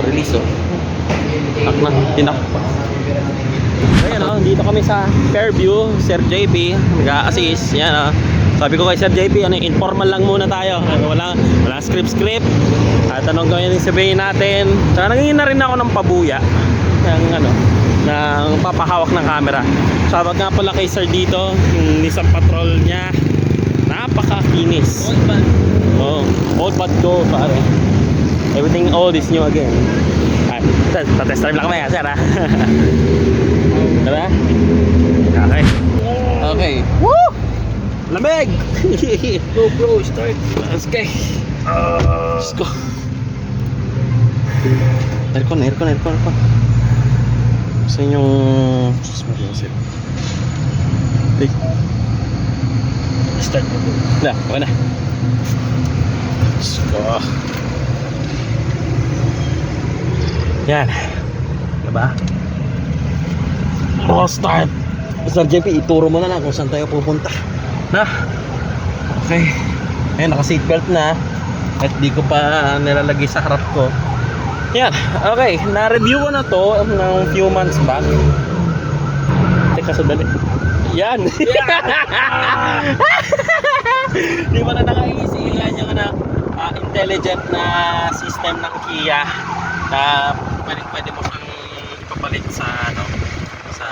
oh, release oh. Tak na, tinak pa. Ayan oh, dito kami sa Fairview, Sir JP, nag-assist. Yan oh. Sabi ko kay Sir JP, ano, informal lang muna tayo. Ano, Wala, wala script script. At anong gawin yung sabihin natin. Saka nangingin na rin ako ng pabuya. Ng ano, ng papahawak ng camera. Shoutout nga pala kay Sir dito, yung Nissan Patrol niya. Napakakinis. Oh, old but go pare. Everything old is new again. Ay, test drive lang kami ha, sir ha. Tara. Okay. Okay. Woo! Lamig! Go bro, start. Let's go. Let's go. Aircon, aircon, aircon, aircon. Sa inyong... Sus, mag-iisip. Take. Start mo. Na, okay na. Let's go. Yan. Diba? Oh, start. Sir JP, ituro mo na lang kung saan tayo pupunta. Na? Okay. Ayun, naka-seatbelt na. At di ko pa nilalagay sa harap ko. Yan. Okay. Na-review ko na to ng few months back. Teka, sandali. Yan. Di ba na nakaisip yan yung ano, ah, intelligent na system ng Kia na pwede, pwede mo siyang ipapalit sa ano sa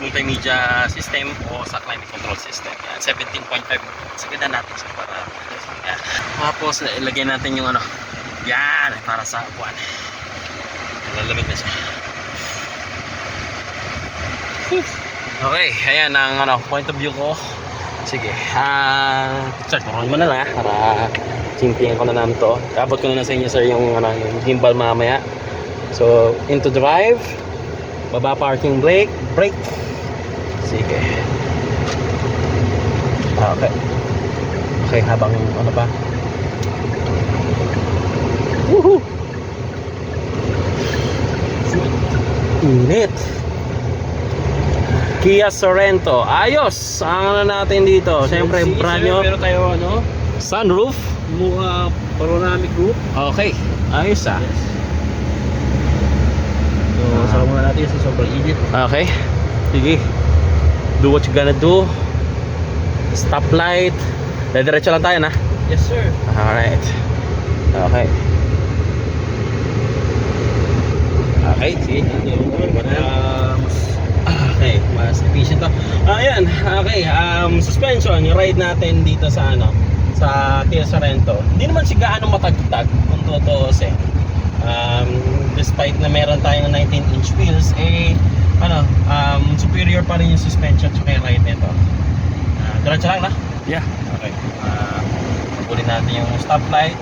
multimedia system o sa climate control system. Yan, 17.5. Sige na natin siya para yan. Tapos ilagay natin yung ano yan para sa buwan. Lalamig na siya. Okay, ayan ang ano, point of view ko. Sige. Ah, sir, turuan mo na lang ah, para simplihan ko na namin to. Abot ko na lang sa inyo sir yung ano, yung gimbal mamaya. So, into drive. Baba parking brake, brake. Sige. Okay. Okay, habang ano pa? Woohoo! Init. Kia Sorento. Ayos! Ang ano natin dito. Siyempre, sir, new. Meron tayo ano, Sunroof. Muha panoramic group. Okay. Ayos ah. So, Ah. sama muna natin sa sobrang init. Okay. Sige. Do what you gonna do. Stoplight. Diretso lang tayo na. Yes sir. Alright. Okay. Okay, sige. Uh, mas Okay, mas efficient to. Ayan, okay. Um, suspension, yung ride natin dito sa ano, sa Kia Sorento. Hindi naman siya gaano matagtag kung tutuusin. Um, despite na meron tayong 19-inch wheels, eh, ano, um, superior pa rin yung suspension sa yung ride nito. Uh, diretso lang na? Yeah. Okay. Uh, Pagulin natin yung stoplight.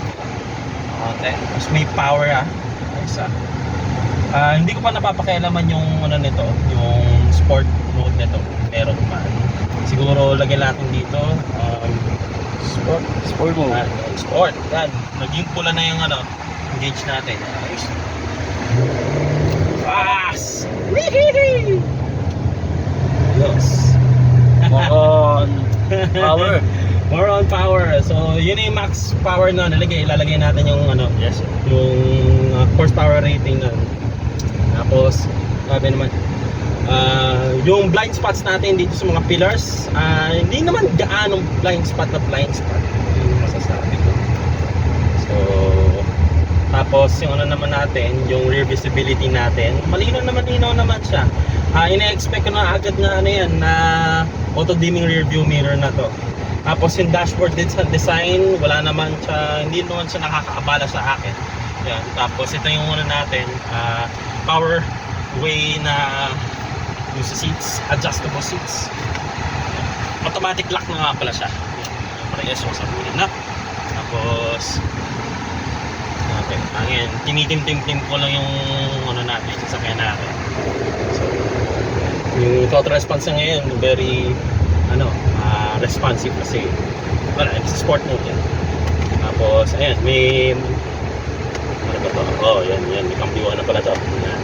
Okay. Mas may power ah. Ah. Ah, hindi ko pa napapakialaman yung ano nito, yung sport mode nito. Meron pa. Siguro lagyan natin dito um, sport. sport mo. Ah, sport. Yan. Naging pula na yung ano, gauge natin. Ayos. Fast! Wee-hee-hee! Ayos. on power. More on power. So, yun yung max power na nalagay. Ilalagay natin yung ano, Yes sir. yung uh, horsepower rating nun. Tapos, sabi naman, ah, yung blind spots natin dito sa mga pillars, ah, hindi naman gaanong blind spot na blind spot. Yung masasabi ko. So, tapos yung ano naman natin, yung rear visibility natin, malinaw naman malinaw naman siya. Ah, ina-expect ko na agad na ano yan, na auto dimming rear view mirror na to. Tapos yung dashboard din sa design, wala naman siya, hindi naman siya nakakaabala sa akin. Yan. Tapos ito yung ano natin, ah, power way na yung sa seats, adjustable seats. Automatic lock na nga pala siya. Parehas yung sa na. Tapos, okay, angin. Tinitim-tim-tim ko lang yung ano natin, sasakyan natin. So, yung total response niya ngayon, very ano, ah, responsive kasi wala, it's sport mode yan. Tapos, ayan, may ano ba to? Oh, yan, yan, may kambiwa na pala to. Yan.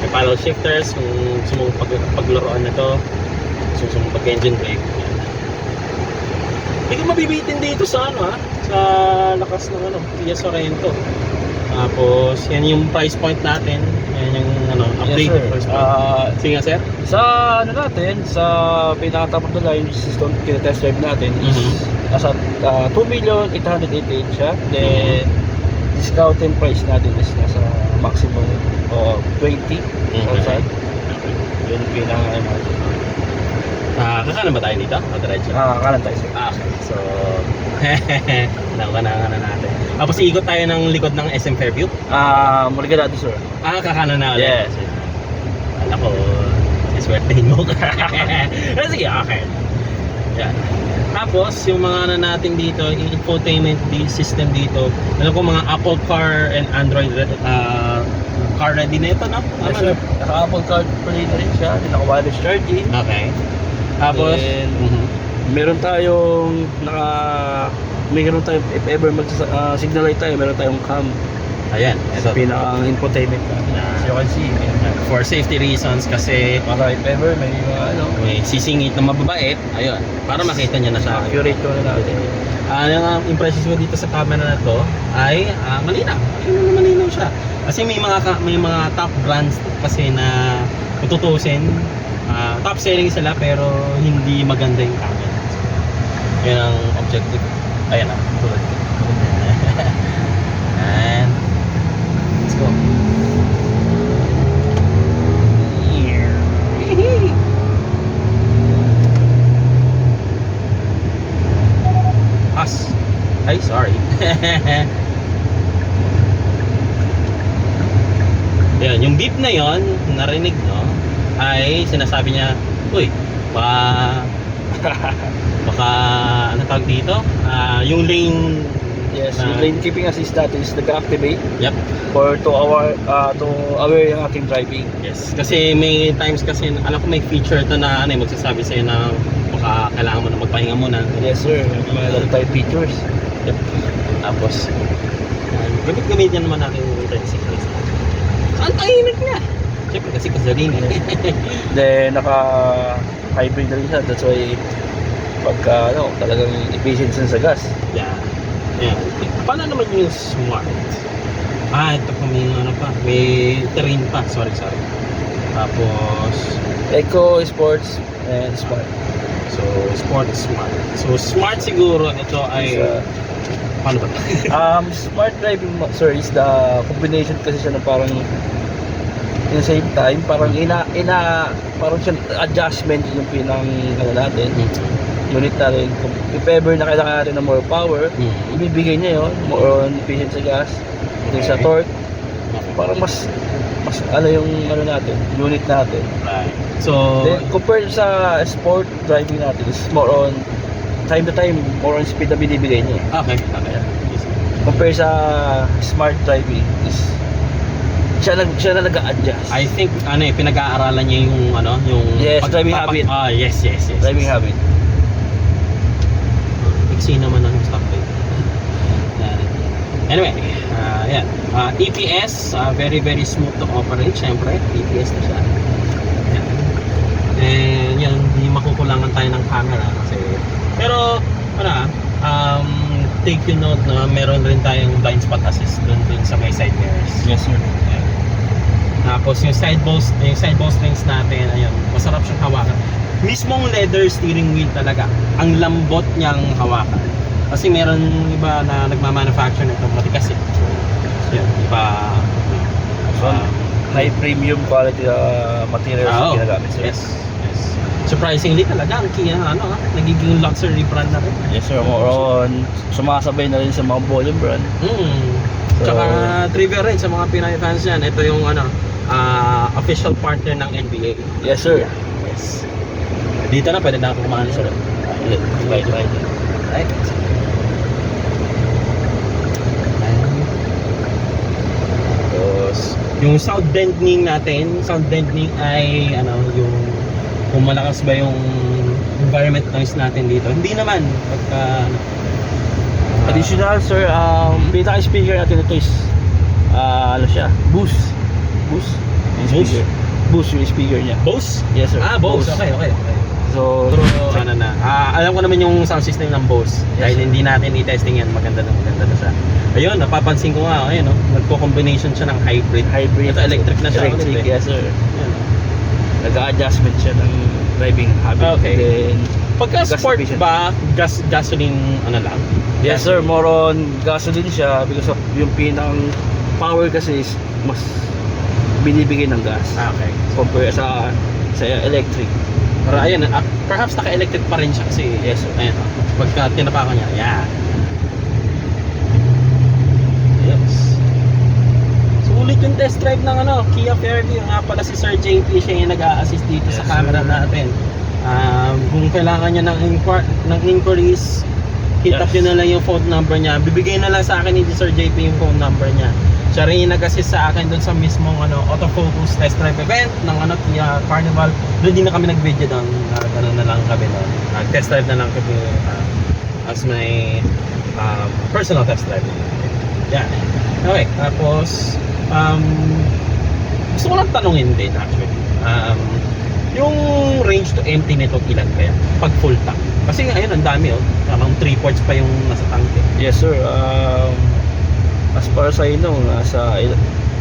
May paddle shifters, kung gusto mong pag, paglaruan na to, gusto mong pag-engine brake. Hindi ka mabibitin dito sa ano ha, sa lakas ng ano, Kia Sorento. Tapos, yan yung price point natin. Yan yung ano, updated Yes, sir. price point. Ah, Sige nga, sir. sa ano natin, sa pinaka-top of the line, which is itong test drive natin, is Mhm. nasa uh, 2,888 siya. Then, discounting price natin is nasa maximum o 20,000. Okay. Yun yung pinaka ano natin. Ah, kakanan ba tayo dito? O diretso? Ah, kanan tayo sir. Ah, okay. So, nakakanakan na natin. Tapos iikot tayo ng likod ng SM Fairview. Ah, muli ka dati sir. Ah, kakanan na ulit. Yes. Alam ko, iswertehin mo. Pero sige, okay. Yan. Tapos, yung mga ano natin dito, yung infotainment system dito, alam ko mga Apple Car and Android uh, car ready na ito, no? Yes, Tama, sir. no? Naka-Apple Card Play na rin siya. Then, Naka-wireless charging. Okay. Tapos, Then, mhm. meron tayong naka meron tayong if ever mag uh, signal light tayo meron tayong cam ayan, ito. sa pinaka infotainment as you can see ayan. For safety reasons, kasi para if ever may mga ano may sisingit na mababait, ayun, para makita niya na siya. accurate ko na natin Ah, yung uh, impressions ko dito sa camera na to ay ah, malinaw. Malinaw na malinaw siya. Kasi may mga ka- may mga top brands kasi na tututusin ah, top selling sila pero hindi maganda yung camera. Yun ang objective. Ayan na. Tulad ko. And let's go. Us. Ay, sorry. Yan, yung beep na yon narinig no, ay sinasabi niya, Uy, baka, baka, ano tawag dito? Ah, yung lane, yes Ah. yung lane keeping assist natin is nag-activate yep, for to our uh, to aware yung ating driving yes. Kasi may times kasi, alam ko may feature to na, ano, eh, magsasabi sa'yo na baka kailangan mo na magpahinga muna. yes sir mga type features Yep. Tapos, yan, gamit-gamit yan naman natin yung 36 days. Ang tahimik niya. Siyempre kasi gasolina. then naka hybrid na rin siya that's why pagka ano talagang efficient siya sa gas Yan. Yan. Paano naman yung smart? Ah, ito pa may ano pa. May terrain pa. Sorry, sorry. Tapos, Eco Sports and Smart so, sport smart. So, smart siguro ito ay, Sa- paano ba? um, smart driving sir is the combination kasi siya ng parang the same time parang ina ina parang siya adjustment yung pinang ano natin unit natin Kung if ever na kailangan natin ng more power Hmm. ibibigay niya yun more on efficient sa gas then sa Okay. torque parang mas mas ano yung ano natin unit natin Right. So, then compared sa sport driving natin is more on time to time more on speed na binibigay niya okay. Okay. Yes. compare sa smart driving is siya nag siya na nag-adjust I think ano eh pinag-aaralan niya yung ano yung Yes, driving pag- habit. Ah, yes, yes, yes. driving habit Iksi naman ang stoplight. Yan. anyway, ah yan. Ah, EPS, ah, very very smooth to operate. Siyempre, EPS na siya. Yan. And yan, hindi makukulangan tayo ng camera kasi pero ano ah, um, take you note na meron rin tayong blind spot assist dun, dun sa may side mirrors. yes sir. Tapos yung side balls, yung side ball strings natin, ayun, masarap siyang hawakan. Mismong leather steering wheel talaga, ang lambot niyang hawakan. Kasi meron iba na nagmamanufacture nito matikas eh. So, yun, iba So, ah, high premium quality uh, materials ah, yung oh, ginagamit sir yes, yes. Surprisingly talaga, ang Kia, ano, ah, nagiging luxury brand na rin. yes sir more on sumasabay na rin sa mga volume brand Mm. So- Tsaka trivia rin sa mga Pinay fans yan, ito yung ano, ah, official partner ng NBA. yes sir Yes. Dito na pwede na ako kumain sa loob. right right Right. Tapos, yung sound deadening natin, sound deadening ay ano, yung kung malakas ba yung environment noise natin dito. Hindi naman. Pagka, ah, additional sir um pinaka speaker natin ito is ah, ano siya boost boost yung Boost? speaker boost yung speaker niya Bose? yes sir Ah, Bose. Okay, okay, okay. So, Pero ano na, ah, alam ko naman yung sound system ng Bose. Yes, Dahil sir. hindi natin i-testing yan, maganda na maganda na siya. Ayun, napapansin ko nga, ayun, no, nagko-combination siya ng hybrid. hybrid. Ito electric na siya Electric, ulit eh. yes sir. Ayun. Nag-adjustment siya ng driving habit. Okay. Then, Pagka Gas sport efficient. ba, gas gasoline ano lang? yes sir, more on gasoline siya because of yung pinang power kasi is mas binibigay ng gas Ah, okay. compare sa sa electric. Pero ayun, ah, perhaps naka-electric pa rin siya kasi Yes, ayun, oh, pagka tinapakan niya, yan. Yes. Sulit yung test drive ng ano, Kia Fairview. Nga pala si Sir JP, siya yung nag-a-assist dito sa Yes, camera sir. natin. Um, kung kailangan niya ng, inquir- ng inquiries, hit up Yes. yun na lang yung phone number niya. Bibigay na lang sa akin ni Sir JP yung phone number niya. Siya rin nag-assist sa akin doon sa mismong ano, autofocus test drive event ng ano, Kia Carnival. Doon din na kami nag-video doon. Uh, ganun na lang kami doon. Nag-test drive na lang kami ah, as my um, personal test drive. Yan. Okay, tapos um, gusto ko lang tanungin din actually. Um, yung range to empty nito ilan kaya? Pag full tank. Kasi ngayon ang dami oh. Parang 3 quarts pa yung nasa tank eh. Yes sir, um, as far as I know, nasa,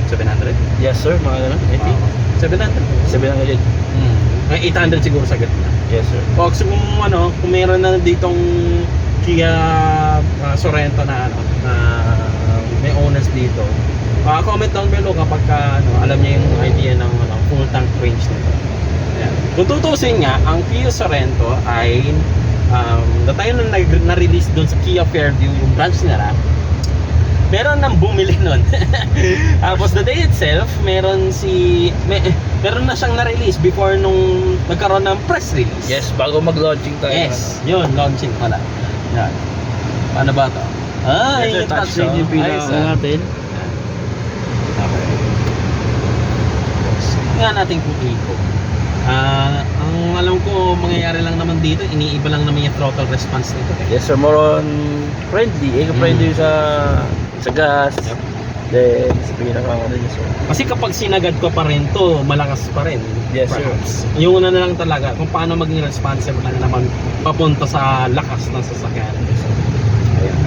700? yes sir, mga ano, I think, 700. 700. Hmm. May 800 siguro sa gitna. Yes sir. O kung ano, kung meron na ditong Kia ah, Sorento na ano, na may owners dito. Ah, comment down below kapag ka, ano, alam niya yung idea ng ano, full tank range nito. Ayan. Kung tutusin nga, ang Kia Sorento ay um, the time na nag- na-release doon sa Kia Fairview, yung branch nila, meron nang bumili nun. Tapos the day itself, meron si may, meron na siyang na-release before nung nagkaroon ng press release. Yes, bago mag-launching tayo. Yes, yun, launching pala. Yan. Paano ba to? Ah, Yes, sir, yung touch screen yung Ayos, pinaka natin. Okay. Nga natin kung eco. Ah, ang alam ko mangyayari lang naman dito, iniiba lang naman yung throttle response nito. Eh. Yes sir, more on friendly. Eco-friendly sa sa gas. Yep. Then, sa pinaka ano yun sir. Kasi kapag sinagad ko pa rin to, malakas pa rin. Yes, sir. Perhaps. Yung una na lang talaga, kung paano maging responsive lang naman papunta sa lakas ng sasakyan. Ayan.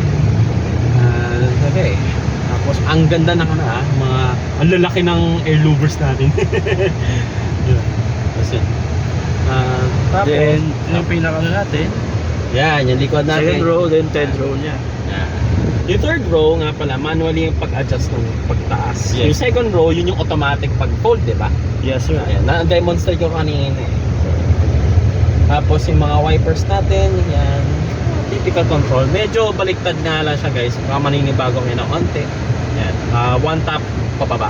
Ah, okay. Tapos, ang ganda ng ano ah, mga, ang lalaki ng air louvers natin. yun. Tapos yun. Ah, tapos, Then, yung pinaka ano natin. yan, yung likod natin. Second row, then third row niya. Yung third row nga pala, manually yung pag-adjust ng pagtaas. Yes. Yung second row, yun yung automatic pag-fold, di ba? Yes sir. Ayan, na-demonstrate ko kanina eh. Tapos yung mga wipers natin, yan. Typical control. Medyo baliktad nga lang siya guys. Baka maninibago ngayon ng konti. Yan. Ah, one tap pababa.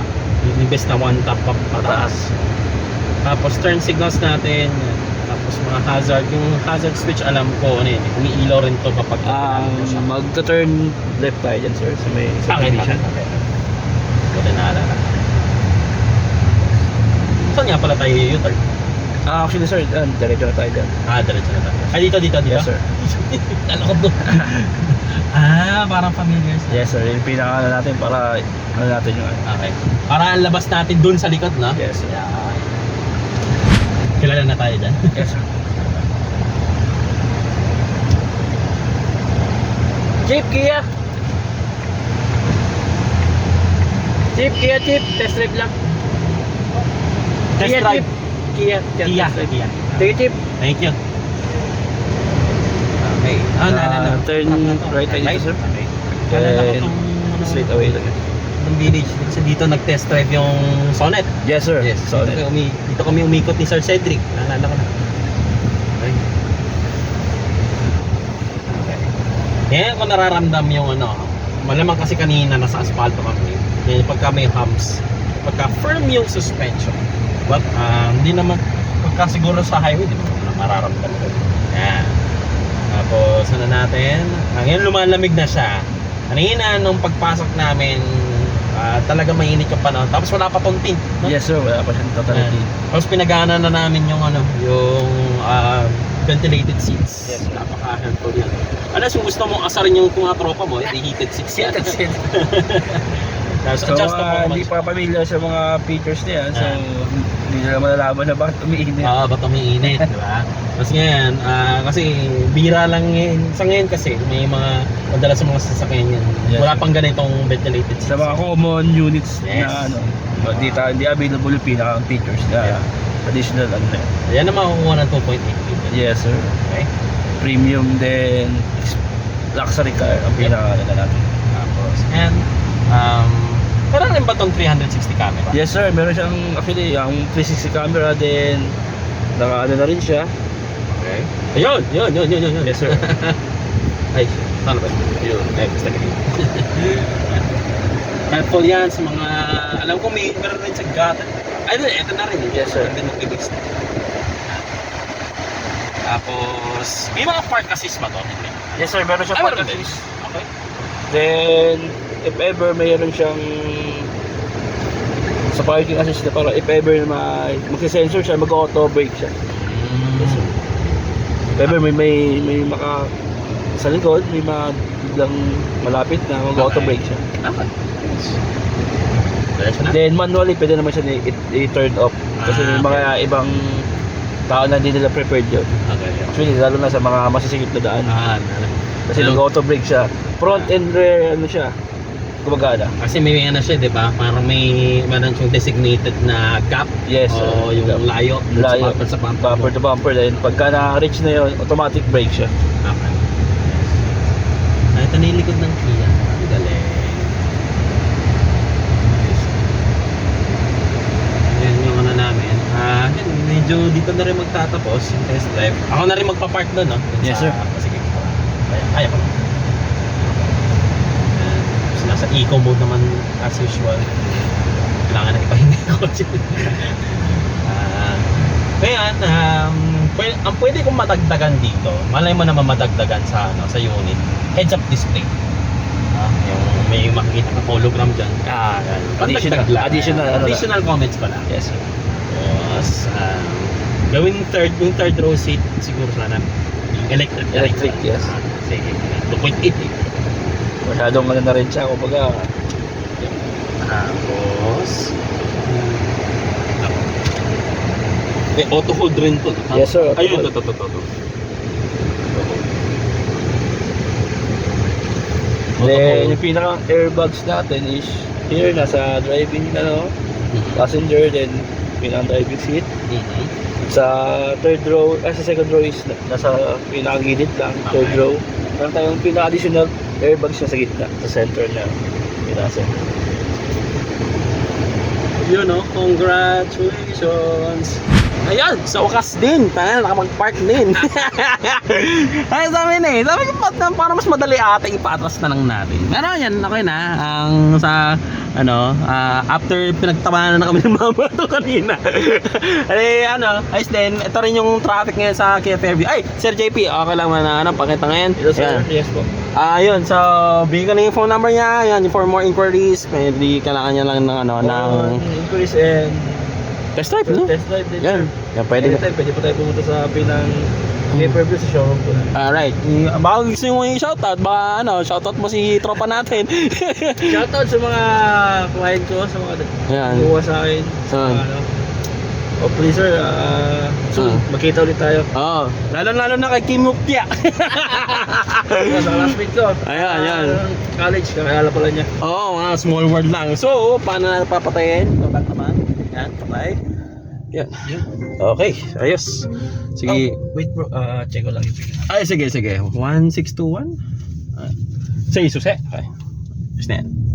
Imbes na one tap pa pataas. Tapos turn signals natin. Yan. Tapos mga hazard. Yung hazard switch alam ko ano yun. Umiilaw rin to kapag Um, mo siya. magta-turn left tayo dyan sir. Sa may sa Okay, condition. okay. Buti naalala. Saan nga pala tayo u-turn? Ah, actually sir, uh, diretso na tayo dyan. Ah, diretso na tayo. Ay, dito, dito, dito. Yes sir. ano ko doon? ah, parang familiar sa... Yes sir, yung pinaka natin para ano natin yung. Okay. Para ang labas natin doon sa likod, no? Yes sir. Yeah. Kilala na tayo dyan. Yes sir. Jeep Kia. Jeep Kia Jeep, test drive lang. Test Kia drive. Jeep. Kia, Kia, Kia, test drive. Kia. Sige Jeep. Thank you. Okay. Ah, na, na, na. Uh, turn right tayo dito, sir. Okay. Kilala ko Then, tong... Straight away lang. Ng village. Kasi dito nag-test drive yung Sonet. Yes sir. Yes, So, dito, kami, dito kami umikot ni Sir Cedric. Naalala ko na. Okay. Okay. Yan ko nararamdam yung ano, malamang kasi kanina nasa asfalto kami. Yan pagka may humps, pagka firm yung suspension. But ah, hindi naman, pagka siguro sa highway, di ba mararamdam ko. Yan. Tapos ano natin, ngayon lumalamig na siya. Kanina nung pagpasok namin, ah, talaga mainit yung panahon. Tapos wala pa tong tint. No? Yes sir, wala pa siyang totality. Tapos pinagana na namin yung ano, yung ah, ventilated seats. Yes. Napaka-helpful yan. Unless kung gusto mong asarin yung mga tropa mo, eh, heated seats yan. Tapos So, adjust mga mo hindi pa familiar sa mga features niya, so Ah. hindi nila malalaman na bakit umiinit. Oo, ba't umiinit, di ba? Tapos ngayon, ah, kasi bira lang ngayon. Sa ngayon kasi, may mga, madalas sa mga sasakyan yan. Yes, Wala pang ganitong ventilated sa mga common units Yes. na ano, hindi, ta, hindi available yung pinaka features na Yeah. additional ano na. Yan ang makukuha ng 2.8 litre. Yes sir. Okay? Premium then luxury car ang pinaka ano natin. Tapos, and, um, meron rin ba itong 360 camera? Yes sir, meron siyang actually ang 360 camera then naka ano na rin siya. Okay. Ayun, yun, yun, yun, yun. yun. Yes sir. Ay, ano ba? Ayun, ay, basta ganyan. Helpful yan sa mga, alam ko may meron rin sa gatan. Ay, ito, ito na rin. Yes, sir. Mag-mix na. Tapos, may mga park assist ba to? Yes sir, meron siyang Ay, park din. assist. Okay. Then if ever mayroon siyang sa parking assist na para if ever na ma- magsi-sensor siya, mag-auto brake siya. Yes, sir. If ever may may may maka sa likod, may mga biglang malapit na mag-auto brake siya. Okay. Diretso na? Then manually pwede naman siya i-turn off kasi Ah, may mga ibang tao na hindi nila prepared yun. Okay. Actually, lalo na sa mga masisikip na daan. Ah. Kasi nag-auto brake siya. Front and rear, ano siya, gumagana. Kasi may ano siya, di ba? Parang may meron siyang designated na gap. Yes. O yung Gap. layo. Layo. Sa bumper sa bumper. Bumper to bumper then pagka na-reach na yun, automatic brake siya. Okay. Ay, ito na yung likod ng Kia. Ang galing. Yan yung ano namin. Ah, yun, medyo dito na rin magtatapos yung test drive. Ako na rin magpa-park doon, no? Yes, sir. ah, sige. Kaya, kaya ko. Nasa eco mode naman as usual. Kailangan na ipahinga yung kotse. Ah, ngayon, um, pwede, ang pwede kong madagdagan dito, malay mo naman madagdagan sa ano sa unit, heads up display. Ah, yung may makikita ka hologram dyan. Ah. Additional- lang. additional, lang. additional comments pala. Yes, sir. Tapos, um, gawing third, yung third row seat, siguro sana electric. rin. Electric, yes. Ah, sige. 2.8 eh. Masyadong ano na rin siya, kumbaga, Tapos, hmm, eh, auto hold rin to. Yes, sir, auto Ayun, hold. to, to, to, to, then yung pinaka airbags natin is here, nasa driving, ano, Mhm. passenger, then pinaka driving seat. Mhm. Sa third row, ah, sa second row is na- nasa pinakagilid lang, third Okay. row. Meron tayong pinaka-additional airbags na sa gitna, sa center na pinasa. Yun no, congratulations! Ayan, sa wakas din, tayo nakapag-park din. Ay, sabi na eh, sabi ko pa, para mas madali ata ipatras na lang natin. Pero yan, okay na, ang sa, ano, ah, after pinagtawanan na kami ng mama to kanina. Ay, ano, ayos din, ito rin yung traffic ngayon sa Kia Fairview. Ay, Sir JP, okay lang man na, ano, pakita ngayon. Yes, sir. Ayan. Yes po. Ah, yun. So, bigyan ko na yung phone number niya. Yan, for more inquiries, pwede kailangan niya lang ng ano, ng On increase and test drive, no? test drive din, Yan. Yan, pwede. Anytime, pwede pa tayo pumunta sa pinang pay-per-view sa showroom ko. Alright. Y- Baka gusto nyo yung shoutout, baka ano, shoutout mo si tropa natin. Shoutout sa mga client ko, sa mga Yan. kumuha sa akin. Sa mga ano. Oh, please sir, ah, soon, Ah. magkita ulit tayo. Oo. Lalo-lalo na kay Kim Muktia. sa classmate ko. Ayan, Ah, ayan. College, kakayala pala niya. Oo, mga small world lang. So, paano na papatayin? Babat naman. Yan, patay. Yan. Okay, ayos. Sige. Oh, wait bro, ah, check ko lang yung pin. Ay, sige, sige. 1621? Ah. Sige, susi. Okay. Just na yan.